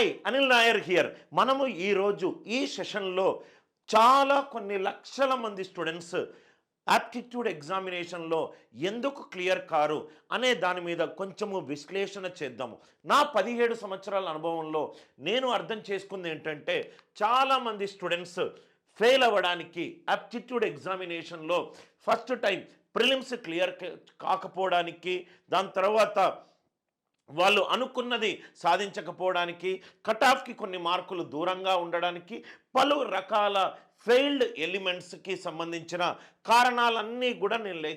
Hi Anil Nair here మనము ఈరోజు ఈ సెషన్లో చాలా కొన్ని లక్షల మంది స్టూడెంట్స్ యాప్టిట్యూడ్ ఎగ్జామినేషన్లో ఎందుకు క్లియర్ కారు అనే దాని మీద కొంచెము విశ్లేషణ చేద్దాము. నా పదిహేడు సంవత్సరాల అనుభవంలో నేను అర్థం చేసుకుంది ఏంటంటే చాలామంది స్టూడెంట్స్ ఫెయిల్ అవ్వడానికి యాప్టిట్యూడ్ ఎగ్జామినేషన్లో ఫస్ట్ టైం ప్రిలిమ్స్ క్లియర్ కాకపోవడానికి దాని తర్వాత వాళ్ళు అనుకున్నది సాధించకపోవడానికి కటాఫ్కి కొన్ని మార్కులు దూరంగా ఉండడానికి పలు రకాల ఫెయిల్డ్ ఎలిమెంట్స్కి సంబంధించిన కారణాలన్నీ కూడా నేను లే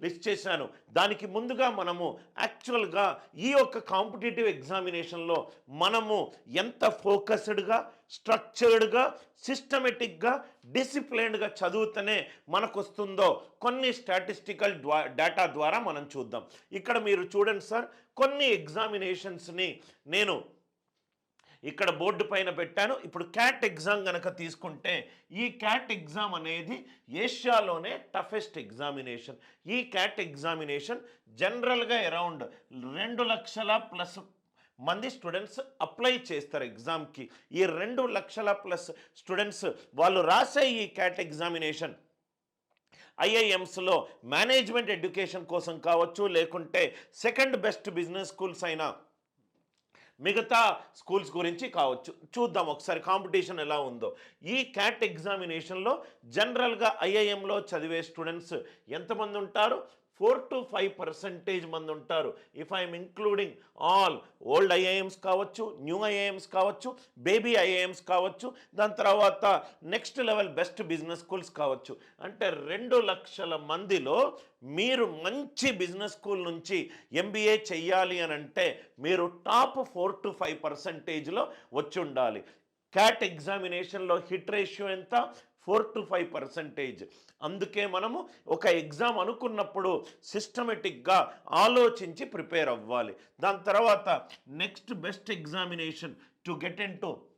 లిస్ట్ చేశాను. దానికి ముందుగా మనము యాక్చువల్గా ఈ యొక్క కాంపిటేటివ్ ఎగ్జామినేషన్లో మనము ఎంత ఫోకస్డ్గా స్ట్రక్చర్డ్గా సిస్టమేటిక్గా డిసిప్లైన్డ్గా చదివితేనే మనకు వస్తుందో కొన్ని స్టాటిస్టికల్ డేటా ద్వారా మనం చూద్దాం. ఇక్కడ మీరు చూడండి సార్ కొన్ని ఎగ్జామినేషన్స్ని నేను ఇక్కడ బోర్డు పైన పెట్టాను. ఇప్పుడు క్యాట్ ఎగ్జామ్ కనుక తీసుకుంటే ఈ క్యాట్ ఎగ్జామ్ అనేది ఏషియాలోనే టఫెస్ట్ ఎగ్జామినేషన్. ఈ క్యాట్ ఎగ్జామినేషన్ జనరల్గా అరౌండ్ రెండు లక్షల ప్లస్ మంది స్టూడెంట్స్ అప్లై చేస్తారు ఎగ్జామ్కి. ఈ రెండు లక్షల ప్లస్ స్టూడెంట్స్ వాళ్ళు రాసే ఈ క్యాట్ ఎగ్జామినేషన్. ఐఐఎమ్స్లో మేనేజ్మెంట్ ఎడ్యుకేషన్ కోసం కావచ్చు లేకుంటే సెకండ్ బెస్ట్ బిజినెస్ స్కూల్స్ అయినా. మిగతా స్కూల్స్ గురించి కావచ్చు. చూద్దాం ఒకసారి కాంపిటీషన్ ఎలా ఉందో. ఈ క్యాట్ ఎగ్జామినేషన్లో జనరల్గా ఐఐఎంలో చదివే స్టూడెంట్స్ ఎంతమంది ఉంటారు? ఫోర్ టు ఫైవ్ పర్సెంటేజ్ మంది ఉంటారు. If IIM including all old IIMs కావచ్చు న్యూ ఐఐఎమ్స్ కావచ్చు బేబీ ఐఐఎమ్స్ కావచ్చు దాని తర్వాత next level best business schools కావచ్చు. అంటే రెండు లక్షల మందిలో మీరు మంచి బిజినెస్ స్కూల్ నుంచి ఎంబీఏ చెయ్యాలి అని అంటే మీరు టాప్ ఫోర్ టు ఫైవ్ పర్సెంటేజ్లో వచ్చి ఉండాలి. క్యాట్ ఎగ్జామినేషన్లో హిట్ రేషియో ఎంత? Four to five percentage. అందుకే మనము ఒక ఎగ్జామ్ అనుకున్నప్పుడు సిస్టమేటిక్గా ఆలోచించి ప్రిపేర్ అవ్వాలి. దాని తర్వాత next best examination to get in to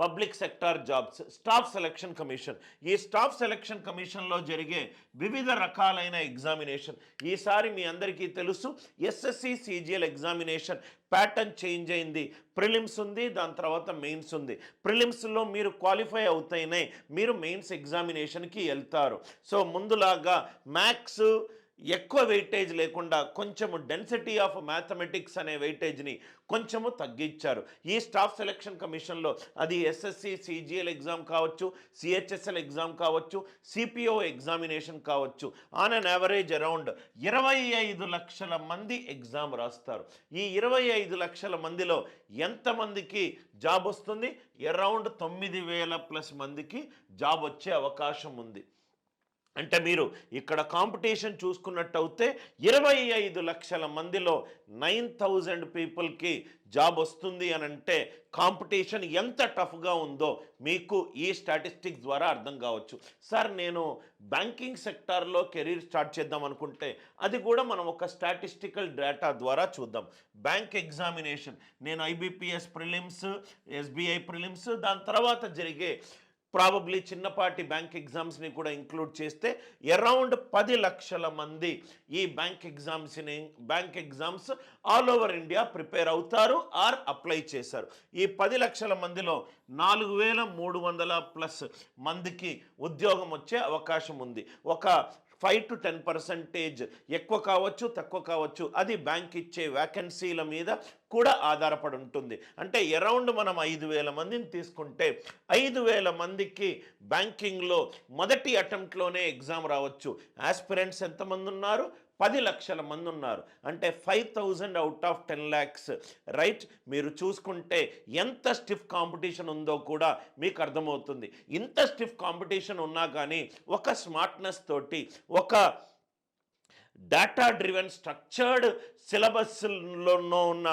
public sector jobs staff selection commission. ఈ స్టాఫ్ సెలక్షన్ కమిషన్లో జరిగే వివిధ రకాలైన ఎగ్జామినేషన్. ఈసారి మీ అందరికీ తెలుసు SSC CGL examination pattern change అయింది. ప్రిలిమ్స్ ఉంది దాని తర్వాత మెయిన్స్ ఉంది. ప్రిలిమ్స్లో మీరు క్వాలిఫై అవుతాయినే మీరు మెయిన్స్ ఎగ్జామినేషన్కి వెళ్తారు. సో ముందులాగా మ్యాథ్స్ ఎక్కువ వెయిటేజ్ లేకుండా కొంచెము డెన్సిటీ ఆఫ్ మ్యాథమెటిక్స్ అనే వెయిటేజ్ని కొంచెము తగ్గించారు. ఈ స్టాఫ్ సెలక్షన్ కమిషన్లో అది ఎస్ఎస్సి సిజిఎల్ ఎగ్జామ్ కావచ్చు సిహెచ్ఎస్ఎల్ ఎగ్జామ్ కావచ్చు సిపిఓ ఎగ్జామినేషన్ కావచ్చు. ఆన్ అన్ యావరేజ్ అరౌండ్ ఇరవై ఐదు లక్షల మంది ఎగ్జామ్ రాస్తారు. ఈ ఇరవై ఐదు లక్షల మందిలో ఎంతమందికి జాబ్ వస్తుంది? అరౌండ్ తొమ్మిది వేల ప్లస్ మందికి జాబ్ వచ్చే అవకాశం ఉంది. అంటే మీరు ఇక్కడ కాంపిటీషన్ చూసుకున్నట్టయితే ఇరవై ఐదు లక్షల మందిలో నైన్ థౌజండ్ పీపుల్కి జాబ్ వస్తుంది అని అంటే కాంపిటీషన్ ఎంత టఫ్గా ఉందో మీకు ఈ స్టాటిస్టిక్స్ ద్వారా అర్థం కావచ్చు. సార్ నేను బ్యాంకింగ్ సెక్టార్లో కెరీర్ స్టార్ట్ చేద్దాం అనుకుంటే అది కూడా మనం ఒక స్టాటిస్టికల్ డేటా ద్వారా చూద్దాం. బ్యాంక్ ఎగ్జామినేషన్ నేను ఐబీపీఎస్ ప్రిలిమ్స్ ఎస్బీఐ ప్రిలిమ్స్ దాని తర్వాత జరిగే ప్రాబబ్లీ చిన్నపాటి బ్యాంక్ ఎగ్జామ్స్ని కూడా ఇంక్లూడ్ చేస్తే అరౌండ్ పది లక్షల మంది ఈ bank ఎగ్జామ్స్ని bank exams all over India prepare అవుతారు ఆర్ అప్లై చేశారు. ఈ పది లక్షల మందిలో నాలుగు వేల మూడు వందల ప్లస్ మందికి ఉద్యోగం వచ్చే అవకాశం ఉంది. ఒక ఫైవ్ టు టెన్ పర్సెంటేజ్ ఎక్కువ కావచ్చు తక్కువ కావచ్చు అది బ్యాంక్ ఇచ్చే వ్యాకెన్సీల మీద కూడా ఆధారపడి ఉంటుంది. అంటే అరౌండ్ మనం ఐదు వేల మందిని తీసుకుంటే ఐదు వేల మందికి బ్యాంకింగ్లో మొదటి అటెంప్ట్లోనే ఎగ్జామ్ రావచ్చు. ఆస్పిరెంట్స్ ఎంతమంది ఉన్నారు? పది లక్షల మంది ఉన్నారు అంటే five thousand out of ten lakhs. Right? మీరు చూసుకుంటే ఎంత స్టిఫ్ కాంపిటీషన్ ఉందో కూడా మీకు అర్థమవుతుంది. ఇంత స్టిఫ్ కాంపిటీషన్ ఉన్నా కానీ ఒక స్మార్ట్నెస్ తోటి ఒక డేటా డ్రివెన్ స్ట్రక్చర్డ్ సిలబస్లో ఉన్న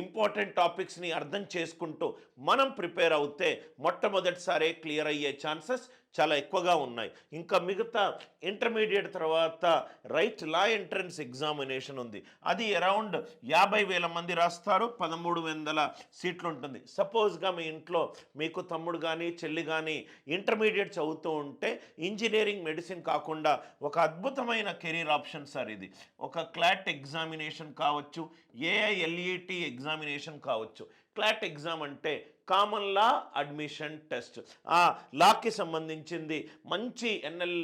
ఇంపార్టెంట్ టాపిక్స్ని అర్థం చేసుకుంటూ మనం ప్రిపేర్ అవుతే మొట్టమొదటిసారే క్లియర్ అయ్యే ఛాన్సెస్ చాలా ఎక్కువగా ఉన్నాయి. ఇంకా మిగతా ఇంటర్మీడియట్ తర్వాత రైట్ లా ఎంట్రన్స్ ఎగ్జామినేషన్ ఉంది. అది అరౌండ్ యాభై వేల మంది రాస్తారు పదమూడు వందల సీట్లు ఉంటుంది. సపోజ్గా మీ ఇంట్లో మీకు తమ్ముడు కానీ చెల్లి కానీ ఇంటర్మీడియట్ చదువుతూ ఉంటే ఇంజనీరింగ్ మెడిసిన్ కాకుండా ఒక అద్భుతమైన కెరీర్ ఆప్షన్ సార్ ఇది. ఒక క్లాట్ ఎగ్జామినేషన్ కావచ్చు ఏఐఎల్ఈటి ఎగ్జామినేషన్ కావచ్చు. క్లాట్ ఎగ్జామ్ అంటే కామన్ లా అడ్మిషన్ టెస్ట్ ఆ లాకి సంబంధించింది మంచి ఎన్ఎల్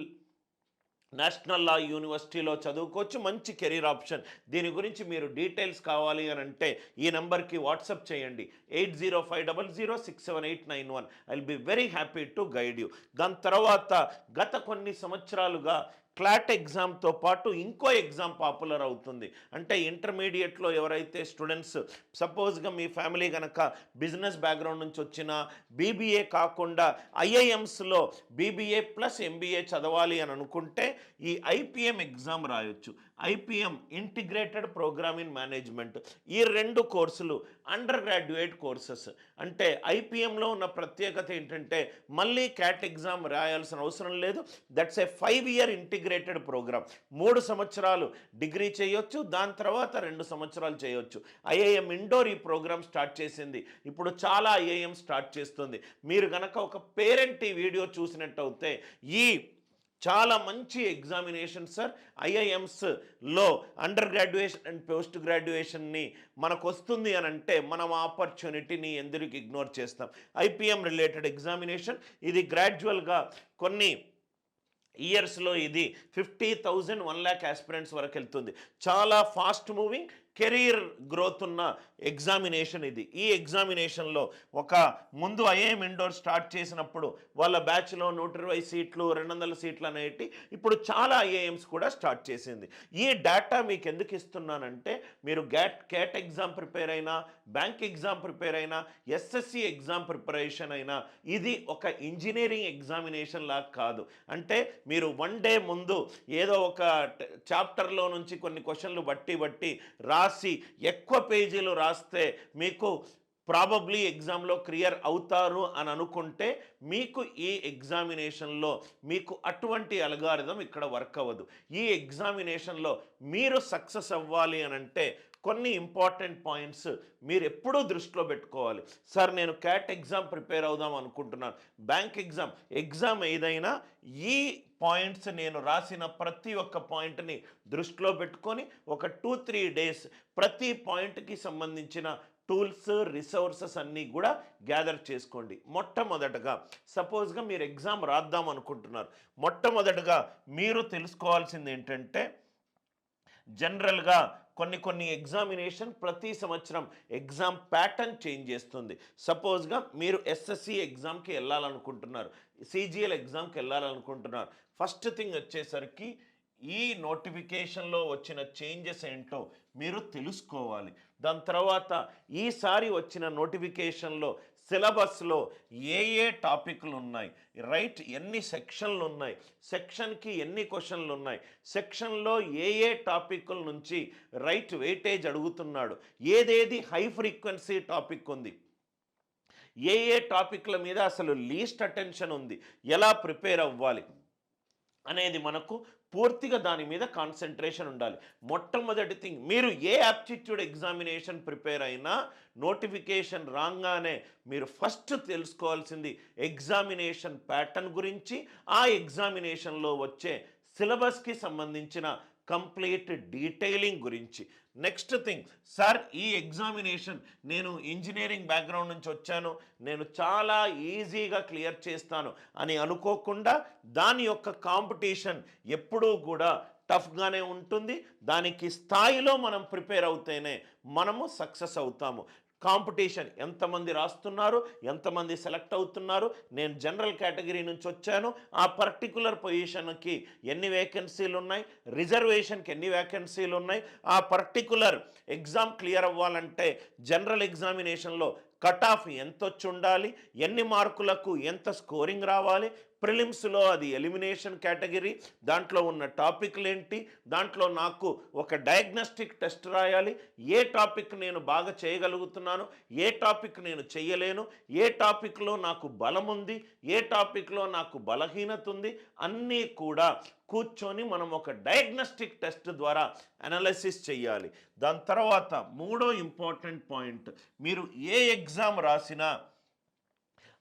నేషనల్ లా యూనివర్సిటీలో చదువుకోవచ్చు మంచి కెరీర్ ఆప్షన్. దీని గురించి మీరు డీటెయిల్స్ కావాలి అని అంటే ఈ నెంబర్కి వాట్సాప్ చేయండి. Eight zero five double zero six seven eight nine one. I will be very happy to guide you. దాని తర్వాత గత కొన్ని సంవత్సరాలుగా క్లాట్ ఎగ్జామ్తో పాటు ఇంకో ఎగ్జామ్ పాపులర్ అవుతుంది. అంటే ఇంటర్మీడియట్లో ఎవరైతే స్టూడెంట్స్ సపోజ్గా మీ ఫ్యామిలీ కనుక బిజినెస్ బ్యాక్గ్రౌండ్ నుంచి వచ్చిన బీబీఏ కాకుండా ఐఐఎమ్స్లో బీబీఏ ప్లస్ ఎంబీఏ చదవాలి అని అనుకుంటే ఈ ఐపీఎం ఎగ్జామ్ రాయొచ్చు. IPM integrated programme in management. ఈ రెండు కోర్సులు అండర్ గ్రాడ్యుయేట్ కోర్సెస్. అంటే ఐపీఎంలో ఉన్న ప్రత్యేకత ఏంటంటే మళ్ళీ క్యాట్ ఎగ్జామ్ రాయాల్సిన అవసరం లేదు. That's a five year integrated programme. మూడు సంవత్సరాలు డిగ్రీ చేయొచ్చు దాని తర్వాత రెండు సంవత్సరాలు చేయొచ్చు. ఐఐఎం ఇండోర్ ఈ ప్రోగ్రామ్ స్టార్ట్ చేసింది. ఇప్పుడు చాలా ఐఐఎం స్టార్ట్ చేస్తుంది. మీరు కనుక ఒక పేరెంట్ ఈ వీడియో చూసినట్టు అయితే ఈ చాలా మంచి ఎగ్జామినేషన్ సార్ ఐఐఎమ్స్లో అండర్ గ్రాడ్యుయేషన్ అండ్ పోస్ట్ గ్రాడ్యుయేషన్ని మనకు వస్తుంది అని అంటే మనం ఆపర్చునిటీని ఎందుకు ఇగ్నోర్ చేస్తాం? ఐపీఎం రిలేటెడ్ ఎగ్జామినేషన్ ఇది గ్రాడ్యువల్గా కొన్ని ఇయర్స్లో ఇది fifty thousand one lakh aspirants వరకు వెళ్తుంది. చాలా ఫాస్ట్ మూవింగ్ కెరీర్ గ్రోత్ ఉన్న ఎగ్జామినేషన్ ఇది. ఈ ఎగ్జామినేషన్లో ఒక ముందు ఐఏఎం ఇండోర్ స్టార్ట్ చేసినప్పుడు వాళ్ళ బ్యాచ్లో నూట ఇరవై సీట్లు రెండు వందల సీట్లు అనేటి ఇప్పుడు చాలా ఐఏఎమ్స్ కూడా స్టార్ట్ చేసింది. ఈ డేటా మీకు ఎందుకు ఇస్తున్నానంటే మీరు గ్యాట్ క్యాట్ ఎగ్జామ్ ప్రిపేర్ అయినా బ్యాంక్ ఎగ్జామ్ ప్రిపేర్ అయినా ఎస్ఎస్సి ఎగ్జామ్ ప్రిపరేషన్ అయినా ఇది ఒక ఇంజనీరింగ్ ఎగ్జామినేషన్ లాగా కాదు. అంటే మీరు వన్ డే ముందు ఏదో ఒక చాప్టర్లో నుంచి కొన్ని క్వశ్చన్లు బట్టి బట్టి రాసి ఎక్కువ పేజీలు రాస్తే మీకు ప్రాబబ్లీ ఎగ్జామ్లో క్లియర్ అవుతారు అని అనుకుంటే మీకు ఈ ఎగ్జామినేషన్లో మీకు అటువంటి అల్గారిథం ఇక్కడ వర్క్ అవ్వదు. ఈ ఎగ్జామినేషన్లో మీరు సక్సెస్ అవ్వాలి అని అంటే కొన్ని ఇంపార్టెంట్ పాయింట్స్ మీరు ఎప్పుడూ దృష్టిలో పెట్టుకోవాలి. సార్ నేను క్యాట్ ఎగ్జామ్ ప్రిపేర్ అవుదాం అనుకుంటున్నాను. Bank exam. ఎగ్జామ్ ఏదైనా ఈ పాయింట్స్ నేను రాసిన ప్రతి ఒక్క పాయింట్ని దృష్టిలో పెట్టుకొని ఒక టూ త్రీ డేస్ ప్రతి పాయింట్కి సంబంధించిన టూల్స్ రిసోర్సెస్ అన్నీ కూడా గ్యాదర్ చేసుకోండి. మొట్టమొదటగా సపోజ్గా మీరు ఎగ్జామ్ రాద్దాం అనుకుంటున్నారు. మొట్టమొదటగా మీరు తెలుసుకోవాల్సింది ఏంటంటే జనరల్గా కొన్ని కొన్ని ఎగ్జామినేషన్ ప్రతి సంవత్సరం ఎగ్జామ్ ప్యాటర్న్ చేంజ్ చేస్తుంది. సపోజ్గా మీరు ఎస్ఎస్సి ఎగ్జామ్కి వెళ్ళాలనుకుంటున్నారు సిజిఎల్ ఎగ్జామ్కి వెళ్ళాలనుకుంటున్నారు. ఫస్ట్ థింగ్ వచ్చేసరికి ఈ నోటిఫికేషన్లో వచ్చిన చేంజెస్ ఏంటో మీరు తెలుసుకోవాలి. దాని తర్వాత ఈసారి వచ్చిన నోటిఫికేషన్లో సిలబస్లో ఏ ఏ టాపిక్లు ఉన్నాయి? రైట్ ఎన్ని సెక్షన్లు ఉన్నాయి? సెక్షన్కి ఎన్ని క్వశ్చన్లు ఉన్నాయి? సెక్షన్లో ఏ ఏ టాపిక్ల నుంచి రైట్ వెయిటేజ్ అడుగుతున్నాడు? ఏదేది హై ఫ్రీక్వెన్సీ టాపిక్ ఉంది? ఏ ఏ టాపిక్ల మీద అసలు లీస్ట్ అటెన్షన్ ఉంది? ఎలా ప్రిపేర్ అవ్వాలి? అనేది మనకు పూర్తిగా దాని మీద కాన్సన్ట్రేషన్ ఉండాలి. మొట్టమొదటి థింగ్ మీరు ఏ యాప్టిట్యూడ్ ఎగ్జామినేషన్ ప్రిపేర్ అయినా నోటిఫికేషన్ రాగానే మీరు ఫస్ట్ తెలుసుకోవాల్సింది ఎగ్జామినేషన్ ప్యాటర్న్ గురించి ఆ ఎగ్జామినేషన్లో వచ్చే సిలబస్కి సంబంధించిన కంప్లీట్ డీటెయిలింగ్ గురించి. నెక్స్ట్ థింగ్ సార్ ఈ ఎగ్జామినేషన్ నేను ఇంజనీరింగ్ బ్యాక్గ్రౌండ్ నుంచి వచ్చాను. నేను చాలా ఈజీగా క్లియర్ చేస్తాను అని అనుకోకుండా దాని యొక్క కాంపిటీషన్ ఎప్పుడూ కూడా టఫ్గానే ఉంటుంది. దానికి స్థాయిలో మనం ప్రిపేర్ అవుతేనే మనము సక్సెస్ అవుతాము. కాంపిటీషన్. ఎంతమంది రాస్తున్నారు? ఎంతమంది సెలెక్ట్ అవుతున్నారు? నేను జనరల్ కేటగిరీ నుంచి వచ్చాను. ఆ పర్టికులర్ పొజిషన్కి ఎన్ని వేకెన్సీలు ఉన్నాయి? రిజర్వేషన్కి ఎన్ని వేకెన్సీలు ఉన్నాయి? ఆ పర్టికులర్ ఎగ్జామ్ క్లియర్ అవ్వాలంటే జనరల్ ఎగ్జామినేషన్లో కట్ ఆఫ్ ఎంత వచ్చి ఉండాలి ఎన్ని మార్కులకు ఎంత స్కోరింగ్ రావాలి? ప్రిలిమ్స్లో అది ఎలిమినేషన్ కేటగిరీ. దాంట్లో ఉన్న టాపిక్లు ఏంటి? దాంట్లో నాకు ఒక డయాగ్నోస్టిక్ టెస్ట్ రాయాలి. ఏ టాపిక్ నేను బాగా చేయగలుగుతున్నాను? ఏ టాపిక్ నేను చేయలేను ఏ టాపిక్లో నాకు బలం ఉంది? ఏ టాపిక్లో నాకు బలహీనత ఉంది? అన్నీ కూడా కూర్చొని మనం ఒక డయాగ్నోస్టిక్ టెస్ట్ ద్వారా అనాలిసిస్ చేయాలి దాని తర్వాత మూడో ఇంపార్టెంట్ పాయింట్. మీరు ఏ ఎగ్జామ్ రాసినా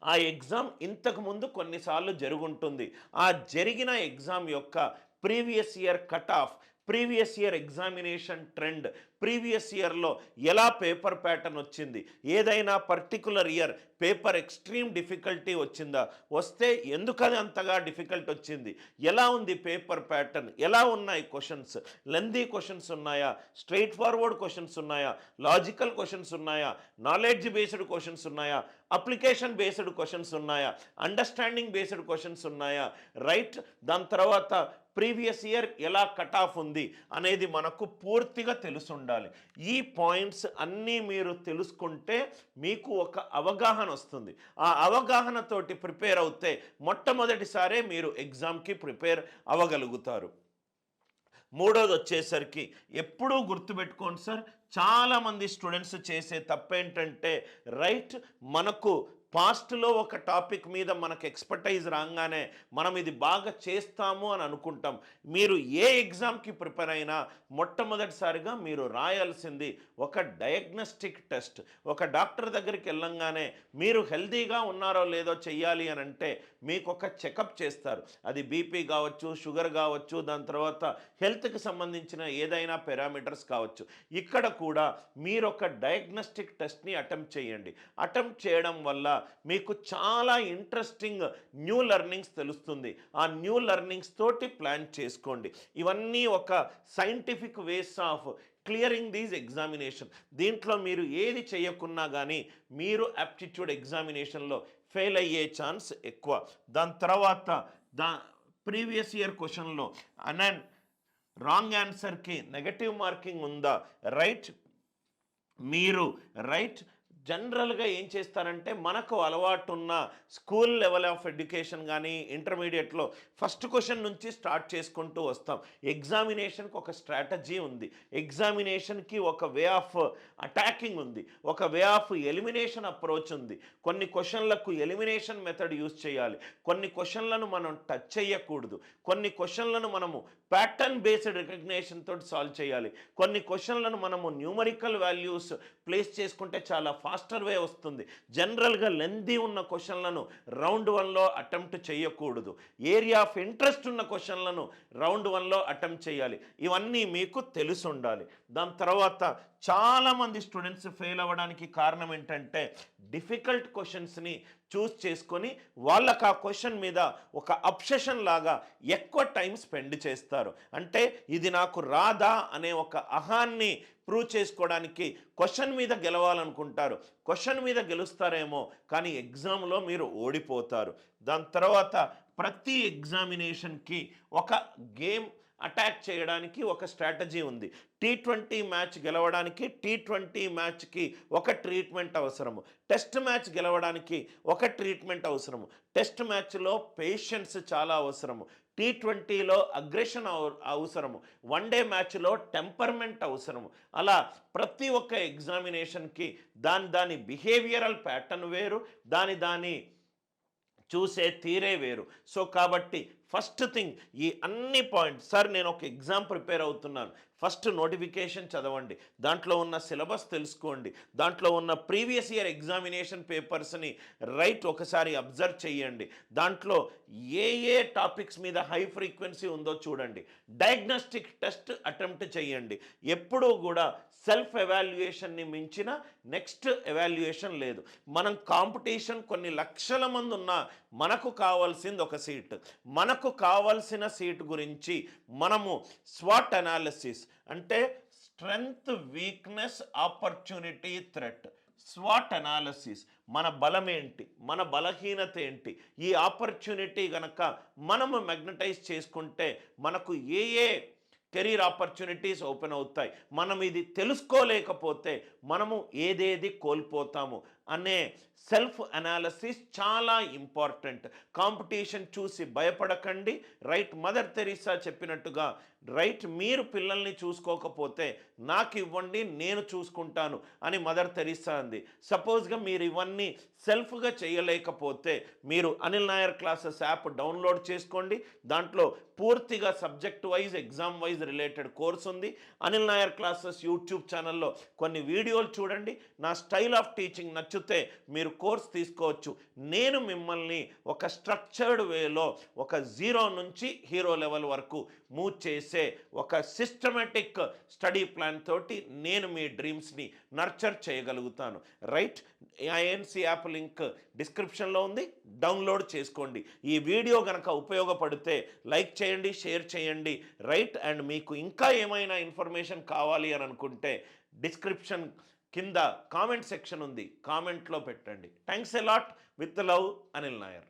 ఆ ఎగ్జామ్ ఇంతకుముందు కొన్నిసార్లు జరుగుంటుంది. ఆ జరిగిన ఎగ్జామ్ యొక్క previous year cut off previous year examination trend previous ఇయర్లో ఎలా పేపర్ ప్యాటర్న్ వచ్చింది? ఏదైనా particular year paper extreme difficulty వచ్చిందా? వస్తే ఎందుకని అంతగా డిఫికల్ట్ వచ్చింది? ఎలా ఉంది పేపర్ ప్యాటర్న్? ఎలా ఉన్నాయి క్వశ్చన్స్? లెందీ క్వశ్చన్స్ ఉన్నాయా? స్ట్రైట్ ఫార్వర్డ్ క్వశ్చన్స్ ఉన్నాయా? లాజికల్ క్వశ్చన్స్ ఉన్నాయా? నాలెడ్జ్ బేస్డ్ క్వశ్చన్స్ ఉన్నాయా? అప్లికేషన్ బేస్డ్ క్వశ్చన్స్ ఉన్నాయా? అండర్స్టాండింగ్ బేస్డ్ క్వశ్చన్స్ ఉన్నాయా? రైట్ దాని తర్వాత ప్రీవియస్ ఇయర్ ఎలా కట్ ఆఫ్ ఉంది అనేది మనకు పూర్తిగా తెలుసుండాలి. ఈ పాయింట్స్ అన్నీ మీరు తెలుసుకుంటే మీకు ఒక అవగాహన వస్తుంది. ఆ అవగాహనతోటి ప్రిపేర్ అవుతే మొట్టమొదటిసారే మీరు ఎగ్జామ్కి ప్రిపేర్ అవ్వగలుగుతారు మూడోది వచ్చేసరికి ఎప్పుడూ గుర్తుపెట్టుకోండి సార్ చాలామంది స్టూడెంట్స్ చేసే తప్పేంటంటే రైట్ మనకు పాస్ట్లో ఒక టాపిక్ మీద మనకు ఎక్స్పర్టైజ్ రాగానే మనం ఇది బాగా చేస్తాము అని అనుకుంటాం. మీరు ఏ ఎగ్జామ్కి ప్రిపేర్ అయినా మొట్టమొదటిసారిగా మీరు రాయాల్సింది ఒక డయాగ్నోస్టిక్ టెస్ట్. ఒక డాక్టర్ దగ్గరికి వెళ్ళంగానే మీరు హెల్తీగా ఉన్నారో లేదో చెయ్యాలి అని అంటే మీకు ఒక చెకప్ చేస్తారు. అది బీపీ కావచ్చు షుగర్ కావచ్చు దాని తర్వాత హెల్త్కి సంబంధించిన ఏదైనా పారామీటర్స్ కావచ్చు. ఇక్కడ కూడా మీరు ఒక డయాగ్నోస్టిక్ టెస్ట్ని అటెంప్ట్ చేయండి. అటెంప్ట్ చేయడం వల్ల మీకు చాలా ఇంట్రెస్టింగ్ న్యూ లెర్నింగ్స్ తెలుస్తుంది. ఆ న్యూ లెర్నింగ్స్ తోటి ప్లాన్ చేసుకోండి. ఇవన్నీ ఒక scientific ways of clearing these examination దీంట్లో మీరు ఏది చేయకున్నా కానీ మీరు యాప్టిట్యూడ్ ఎగ్జామినేషన్లో ఫెయిల్ అయ్యే ఛాన్స్ ఎక్కువ. దాని తర్వాత దా ప్రీవియస్ ఇయర్ క్వశ్చన్లో అన్ రాంగ్ ఆన్సర్కి నెగటివ్ మార్కింగ్ ఉందా? రైట్ మీరు రైట్ జనరల్గా ఏం చేస్తారంటే మనకు అలవాటు ఉన్న స్కూల్ లెవెల్ ఆఫ్ ఎడ్యుకేషన్ కానీ ఇంటర్మీడియట్లో ఫస్ట్ క్వశ్చన్ నుంచి స్టార్ట్ చేసుకుంటూ వస్తాం. ఎగ్జామినేషన్కి ఒక స్ట్రాటజీ ఉంది. ఎగ్జామినేషన్కి ఒక వే ఆఫ్ అటాకింగ్ ఉంది. ఒక వే ఆఫ్ ఎలిమినేషన్ అప్రోచ్ ఉంది. కొన్ని క్వశ్చన్లకు ఎలిమినేషన్ మెథడ్ యూజ్ చేయాలి. కొన్ని క్వశ్చన్లను మనం టచ్ చేయకూడదు. కొన్ని క్వశ్చన్లను మనము ప్యాటర్న్ బేస్డ్ రికగ్నేషన్ తోటి సాల్వ్ చేయాలి. కొన్ని క్వశ్చన్లను మనము న్యూమరికల్ వాల్యూస్ ప్లేస్ చేసుకుంటే చాలా ఫాస్టర్ వే వస్తుంది. జనరల్గా లెందీ ఉన్న క్వశ్చన్లను రౌండ్ వన్లో అటెంప్ట్ చేయకూడదు. ఏరియా ఆఫ్ ఇంట్రెస్ట్ ఉన్న క్వశ్చన్లను రౌండ్ వన్లో అటెంప్ట్ చేయాలి. ఇవన్నీ మీకు తెలిసి ఉండాలి. దాని తర్వాత చాలామంది స్టూడెంట్స్ ఫెయిల్ అవ్వడానికి కారణం ఏంటంటే డిఫికల్ట్ క్వశ్చన్స్ని చూస్ చేసుకొని వాళ్ళకి ఆ క్వశ్చన్ మీద ఒక అబ్సెషన్ లాగా ఎక్కువ టైం స్పెండ్ చేస్తారు. అంటే ఇది నాకు రాదా అనే ఒక అహాన్ని ప్రూవ్ చేసుకోవడానికి క్వశ్చన్ మీద గెలవాలనుకుంటారు. క్వశ్చన్ మీద గెలుస్తారేమో కానీ ఎగ్జామ్లో మీరు ఓడిపోతారు. దాని తర్వాత ప్రతి ఎగ్జామినేషన్కి ఒక గేమ్ అటాక్ చేయడానికి ఒక స్ట్రాటజీ ఉంది. టీ ట్వంటీ మ్యాచ్ గెలవడానికి టీ ట్వంటీ మ్యాచ్కి ఒక ట్రీట్మెంట్ అవసరము. టెస్ట్ మ్యాచ్ గెలవడానికి ఒక ట్రీట్మెంట్ అవసరము. టెస్ట్ మ్యాచ్లో పేషెన్స్ చాలా అవసరము. టీ ట్వంటీలో అగ్రెషన్ అవసరము. వన్ డే మ్యాచ్లో టెంపర్మెంట్ అవసరము. అలా ప్రతి ఒక్క ఎగ్జామినేషన్కి దాని దాని బిహేవియరల్ ప్యాటర్న్ వేరు దాని దాని చూసే తీరే వేరు. సో కాబట్టి ఫస్ట్ థింగ్ ఈ అన్ని పాయింట్స్ సార్ నేను ఒక ఎగ్జామ్ ప్రిపేర్ అవుతున్నాను. ఫస్ట్ నోటిఫికేషన్ చదవండి. దాంట్లో ఉన్న సిలబస్ తెలుసుకోండి. దాంట్లో ఉన్న ప్రీవియస్ ఇయర్ ఎగ్జామినేషన్ పేపర్స్ని రైట్ ఒకసారి అబ్జర్వ్ చేయండి. దాంట్లో ఏ ఏ టాపిక్స్ మీద హై ఫ్రీక్వెన్సీ ఉందో చూడండి. డయాగ్నోస్టిక్ టెస్ట్ అటెంప్ట్ చేయండి. ఎప్పుడూ కూడా సెల్ఫ్ ఎవాల్యుయేషన్ని మించిన నెక్స్ట్ ఎవాల్యుయేషన్ లేదు. మనం కాంపిటీషన్ కొన్ని లక్షల మంది ఉన్నా మనకు కావాల్సింది ఒక సీట్. మనకు కావాల్సిన సీట్ గురించి మనము స్వాట్ అనాలిసిస్ అంటే స్ట్రెంగ్త్ వీక్నెస్ ఆపర్చునిటీ థ్రెట్ స్వాట్ అనాలసిస్ మన బలం ఏంటి? మన బలహీనత ఏంటి? ఈ ఆపర్చునిటీ గనక మనము మ్యాగ్నటైజ్ చేసుకుంటే మనకు ఏ ఏ కెరీర్ ఆపర్చునిటీస్ ఓపెన్ అవుతాయి? మనం ఇది తెలుసుకోలేకపోతే మనము ఏదేది కోల్పోతాము? అనే సెల్ఫ్ అనాలసిస్ చాలా ఇంపార్టెంట్. కాంపిటీషన్ చూసి భయపడకండి. రైట్ మదర్ తెరీసా చెప్పినట్టుగా రైట్ మీరు పిల్లల్ని చూసుకోకపోతే నాకు ఇవ్వండి నేను చూసుకుంటాను అని మదర్ తెరీసా అంది. సపోజ్గా మీరు ఇవన్నీ సెల్ఫ్గా చేయలేకపోతే మీరు Anil Nair classes app download చేసుకోండి. దాంట్లో పూర్తిగా subject wise exam wise related course ఉంది. అనిల్ నాయర్ క్లాసెస్ యూట్యూబ్ ఛానల్లో కొన్ని వీడియోలు చూడండి. నా స్టైల్ ఆఫ్ టీచింగ్ నచ్చు నచ్చితే మీరు కోర్స్ తీసుకోవచ్చు. నేను మిమ్మల్ని ఒక స్ట్రక్చర్డ్ వేలో ఒక జీరో నుంచి హీరో లెవెల్ వరకు మూవ్ చేసే ఒక సిస్టమేటిక్ స్టడీ ప్లాన్ తోటి నేను మీ డ్రీమ్స్ని నర్చర్ చేయగలుగుతాను. రైట్? ఐఎన్సి యాప్ లింక్ డిస్క్రిప్షన్లో ఉంది. డౌన్లోడ్ చేసుకోండి. ఈ వీడియో కనుక ఉపయోగపడితే లైక్ చేయండి షేర్ చేయండి. రైట్? అండ్ మీకు ఇంకా ఏమైనా ఇన్ఫర్మేషన్ కావాలి అని అనుకుంటే డిస్క్రిప్షన్ కింద కామెంట్ సెక్షన్ ఉంది. కామెంట్లో పెట్టండి. Thanks a lot with love Anil Nair.